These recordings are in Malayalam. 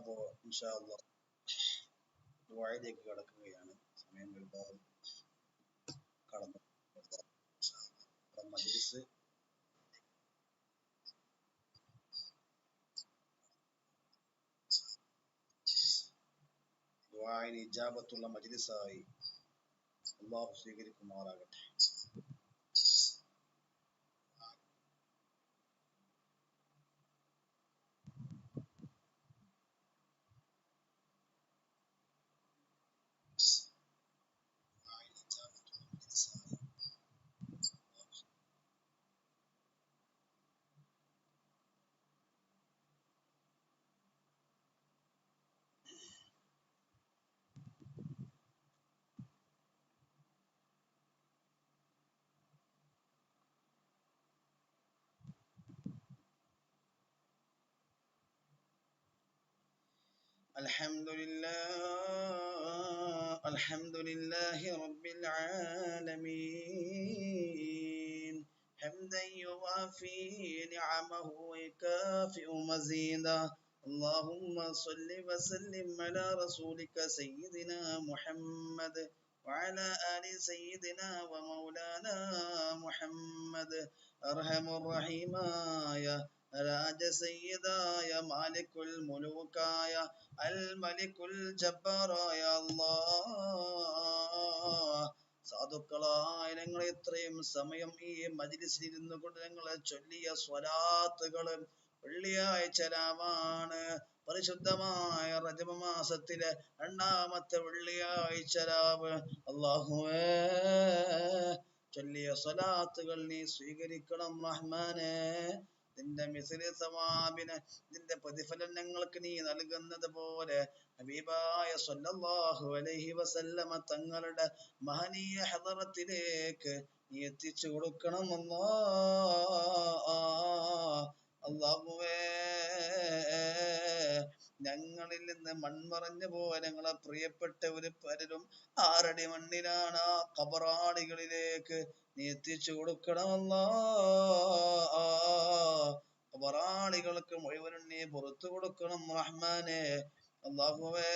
അപ്പോ ഇൻഷാ അല്ലാഹ് ദുആയിലേക്ക് കടക്കുകയാണ് സമയം ഒരുപാട് കടന്നു അല്ലാഹ്. മജ്ലിസ് ദുആഇന് ഇജാബത്തുള്ള മജ്ലിസായി അള്ളാഹു സ്വീകരിക്കുമാറാകട്ടെ الحمد لله الحمد لله رب العالمين. حمدا يوافي نعمه ويكافئ مزيدا اللهم صل وسلم على رسولك سيدنا محمد وعلى آل سيدنا ومولانا محمد. أرحم الرحيماയ രാജസയ്യിദായ മാലിക്കുൽ മുലൂക്കായ അൽ മലിക്കുൽ ജബ്ബാറായ അല്ലാഹ് സാധുക്കളായ ഞങ്ങൾ ഇത്രയും സമയം ഈ മജ്ലിസിൽ ഇരുന്നു കൊണ്ട് ഞങ്ങളെ ചൊല്ലിയ സ്വലാത്തുകൾ വെള്ളിയാഴ്ച രാവാണ്. പരിശുദ്ധമായ റജബ മാസത്തിലെ രണ്ടാമത്തെ വെള്ളിയാഴ്ച രാവ്. അള്ളാഹുവേ ചൊല്ലിയ സ്വലാത്തുകൾ നീ സ്വീകരിക്കണം റഹ്മാനെ. നിന്റെ മിസിലി സവാബിന് നിന്റെ പ്രതിഫലം ഞങ്ങൾക്ക് നീ നൽകുന്നത് പോലെ. ഹബീബായ സല്ലല്ലാഹു അലൈഹി വസല്ലമ തങ്ങളുടെ മഹനീയ ഹദറത്തിലേക്ക് നീ എത്തിച്ചു കൊടുക്കണം അല്ലാ അല്ലാഹുവേ ഞങ്ങളിൽ നിന്ന് മൺമറഞ്ഞു പോയ ഞങ്ങളെ പ്രിയപ്പെട്ട ഒരു പലരും ആരടി മണ്ണിലാണ്. ആ കബറാളികളിലേക്ക് നീ എത്തിച്ചു കൊടുക്കണമല്ലാ കബറാളികൾക്ക് മുഴുവനും നീ പുറത്തു കൊടുക്കണം റഹ്മാനെ. അള്ളാഹുവേ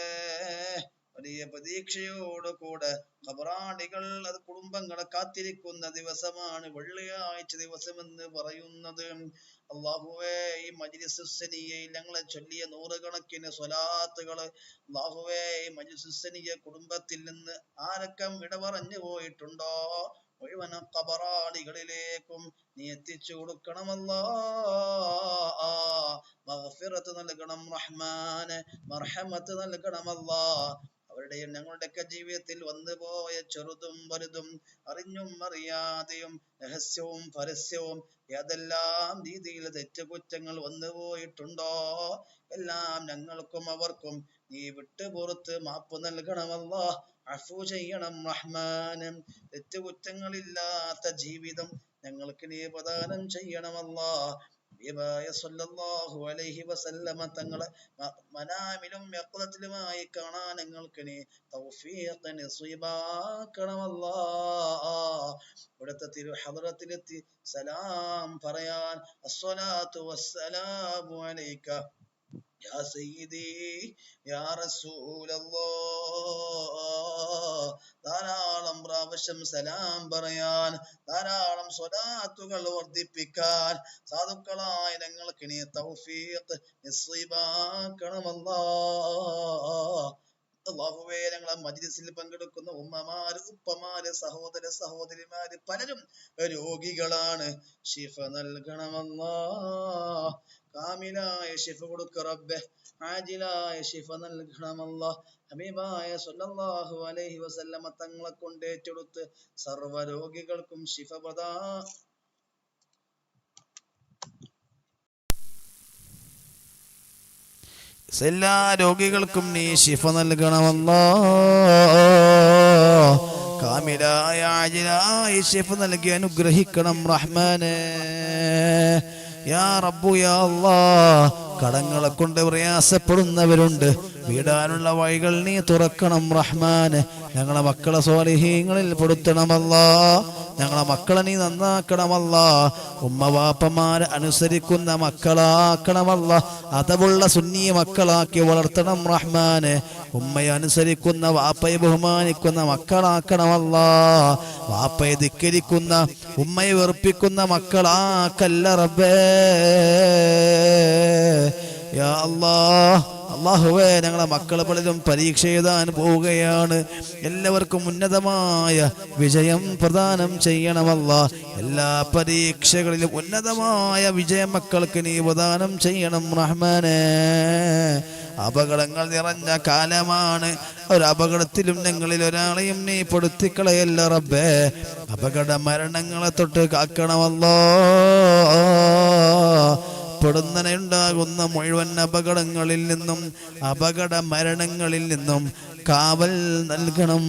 വലിയ പ്രതീക്ഷയോട് കൂടെ ഖബറാളികൾ അത് കുടുംബങ്ങളെ കാത്തിരിക്കുന്ന ദിവസമാണ് വെള്ളിയാഴ്ച ദിവസം എന്ന് പറയുന്നത്. അള്ളാഹുവേ ഈ മജ്ലിസുസനിയയിൽ ഞങ്ങളെ ചൊല്ലിയ നൂറുകണക്കിന് സ്വലാത്തുകൾ അള്ളാഹുവേ ഈ മജ്ലിസുസനിയ കുടുംബത്തിൽ നിന്ന് ആരൊക്കെ വിട പോയിട്ടുണ്ടോ? മുഴുവൻ കബറാളികളിലേക്കും നീ എത്തിച്ചു കൊടുക്കണമല്ലോ മഗ്ഫിറത്ത് നൽകണം റഹ്മാന് മർഹമത്ത് നൽകണമല്ലാ. അവരുടെയും ഞങ്ങളുടെയൊക്കെ ജീവിതത്തിൽ വന്നുപോയ ചെറുതും വലുതും അറിഞ്ഞും അറിയാതെയും രഹസ്യവും പരസ്യവും ഏതെല്ലാം രീതിയിൽ തെറ്റുകുറ്റങ്ങൾ വന്നുപോയിട്ടുണ്ടോ? എല്ലാം ഞങ്ങൾക്കും അവർക്കും നീ വിട്ടുപുറത്ത് മാപ്പ് നൽകണമല്ലോ. അഫു ചെയ്യണം റഹ്മാനും. തെറ്റുകുറ്റങ്ങളില്ലാത്ത ജീവിതം ഞങ്ങൾക്ക് നീ പ്രദാനം ചെയ്യണമല്ലോ. ഹബീബായ സല്ലല്ലാഹു അലൈഹി വസല്ലമ തങ്ങളെ മനാമിലും യഖ്ലത്തിലുമായി കാണാൻ ഞങ്ങൾക്ക് നീ തൗഫീഖ് നസീബാക്കണമല്ലാ ഇവിടുത്തെ തിരു ഹദ്റത്തിലെത്തി സലാം പറയാൻ അസ്സലാത്തു വസ്സലാമു അലൈക യാ يا യാ الله. ധാരാളം പ്രാവശ്യം സലാം പറയാൻ ധാരാളം സ്വലാത്തുകൾ വർദ്ധിപ്പിക്കാൻ സാധുക്കളായ ഞങ്ങൾക്ക് നീ തൗഫീഖ് നസീബാക്കണമല്ലാ. ഞങ്ങളെ മജ്ലിസിൽ പങ്കെടുക്കുന്ന ഉമ്മമാര് ഉപ്പമാര് സഹോദര സഹോദരിമാര് പലരും രോഗികളാണ്. ശിഫ നൽകണമല്ലാ. കാമിലായ ശിഫ കൊടുക്ക റബ്ബെ ആജിലായ ശിഫ നൽകണമല്ലാ ഹബീബായ സല്ലല്ലാഹു അലൈഹി വസല്ലമ തങ്ങളെ കൊണ്ട് ഏറ്റെടുത്ത് സർവ രോഗികൾക്കും ശിഫ പ്രദാ. എല്ലാ രോഗികൾക്കും നീ ശിഫ നൽകണമല്ലോ. കാമിലായ ആജിലായ ശിഫ നൽകി അനുഗ്രഹിക്കണം റഹ്മാനെ. യാ റബ്ബു യാ അല്ലാ കടങ്ങളെ കൊണ്ട് പ്രയാസപ്പെടുന്നവരുണ്ട്. വീടാനുള്ള വഴികൾ നീ തുറക്കണം റഹ്മാന്. ഞങ്ങളെ മക്കളെ സ്വാലിഹീങ്ങളിൽ പൊടുത്തണമല്ല. ഞങ്ങളെ മക്കളെ നീ നന്നാക്കണമല്ല. ഉമ്മ വാപ്പമാരെ അനുസരിക്കുന്ന മക്കളാക്കണമല്ല. അതവുള്ള സുന്നി മക്കളാക്കി വളർത്തണം റഹ്മാനെ. ഉമ്മയെ അനുസരിക്കുന്ന വാപ്പയെ ബഹുമാനിക്കുന്ന മക്കളാക്കണമല്ല. വാപ്പയെ ധിക്കരിക്കുന്ന ഉമ്മയെ വെറുപ്പിക്കുന്ന മക്കളാക്കല്ല റബ്ബേ. യാ അല്ലാ അള്ളാഹുവേ ഞങ്ങളെ മക്കൾ പലരും പരീക്ഷ എഴുതാൻ പോവുകയാണ്. എല്ലാവർക്കും ഉന്നതമായ വിജയം പ്രദാനം ചെയ്യണമല്ല. എല്ലാ പരീക്ഷകളിലും ഉന്നതമായ വിജയം മക്കൾക്ക് നീ പ്രദാനം ചെയ്യണം റഹ്മാനെ. അപകടങ്ങൾ നിറഞ്ഞ കാലമാണ്. ഒരു അപകടത്തിലും ഞങ്ങളിൽ ഒരാളെയും നീ പെടുത്തിക്കളയല്ല റബ്ബേ. അപകട മരണങ്ങളെ തൊട്ട് കാക്കണമല്ലോ. പെടുന്നനുണ്ടാകുന്ന മുഴുവൻ അപകടങ്ങളിൽ നിന്നും അപകട മരണങ്ങളിൽ നിന്നും കാവൽ നൽകണം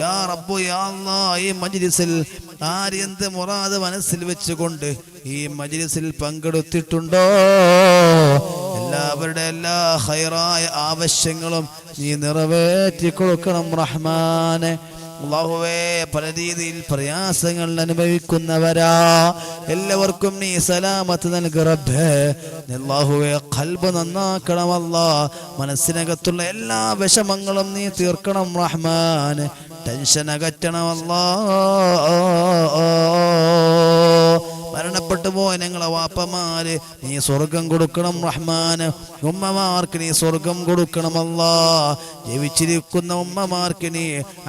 യാ യാ ഈ മജ്ലിസിൽ ആരെന്ത് മുറാദ് മനസ്സിൽ വെച്ചുകൊണ്ട് ഈ മജ്ലിസിൽ പങ്കെടുത്തിട്ടുണ്ടോ? എല്ലാവരുടെ എല്ലാ ഹൈറായ ആവശ്യങ്ങളും നീ നിറവേറ്റി കൊടുക്കണം റഹ്മാനെ. അള്ളാഹുവേ പല രീതിയിൽ പ്രയാസങ്ങൾ അനുഭവിക്കുന്നവരാ. എല്ലാവർക്കും നീ സലാമത്ത് നൽകറബേ അള്ളാഹുവേ കൽബ് നന്നാക്കണമല്ല. മനസ്സിനകത്തുള്ള എല്ലാ വിഷമങ്ങളും നീ തീർക്കണം റഹ്മാൻ. ടെൻഷൻ അകറ്റണമല്ലാ. മരണപ്പെട്ടു പോയ ഞങ്ങളെ വാപ്പമാര് നീ സ്വർഗം കൊടുക്കണം റഹ്മാന്. ഉമ്മമാർക്ക് നീ സ്വർഗം കൊടുക്കണം അല്ലാ. ജീവിച്ചിരിക്കുന്ന ഉമ്മമാർക്ക് നീ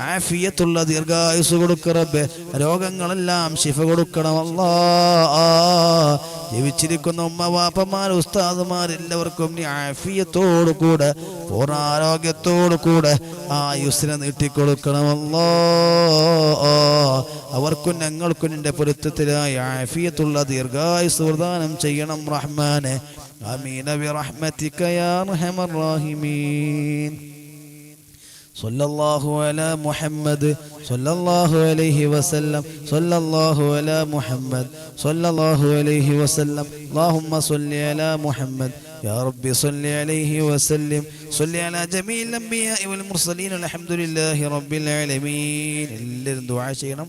ആഫിയത്തുള്ള ദീർഘായുസ് കൊടുക്കറബ് രോഗങ്ങളെല്ലാം ശിഫ കൊടുക്കണം അല്ലാ. ജീവിച്ചിരിക്കുന്ന ഉമ്മ വാപ്പമാർ ഉസ്താദുമാർ എല്ലാവർക്കും നീ ആഫിയത്തോടു കൂടെ പൂർണാരോഗ്യത്തോടു കൂടെ ആയുസ്സിനെ നീട്ടിക്കൊടുക്കണമല്ലോ അവർക്കും ഞങ്ങൾക്കും നിന്റെ പൊരുത്തത്തിലായി ആഫിയത്തുള്ള ദീർഘായുസ് പ്രദാനം ചെയ്യണം റഹ്മാനെ അമീന برحمتك يا ارحم الراحمين صلى الله على محمد صلى الله عليه وسلم صلى الله على محمد صلى الله عليه وسلم اللهم صل على محمد يا رب صل عليه وسلم صل على جميع الأنبياء والمرسلين الحمد لله رب العالمين എല്ലാവരും ദുആ ചെയ്യണം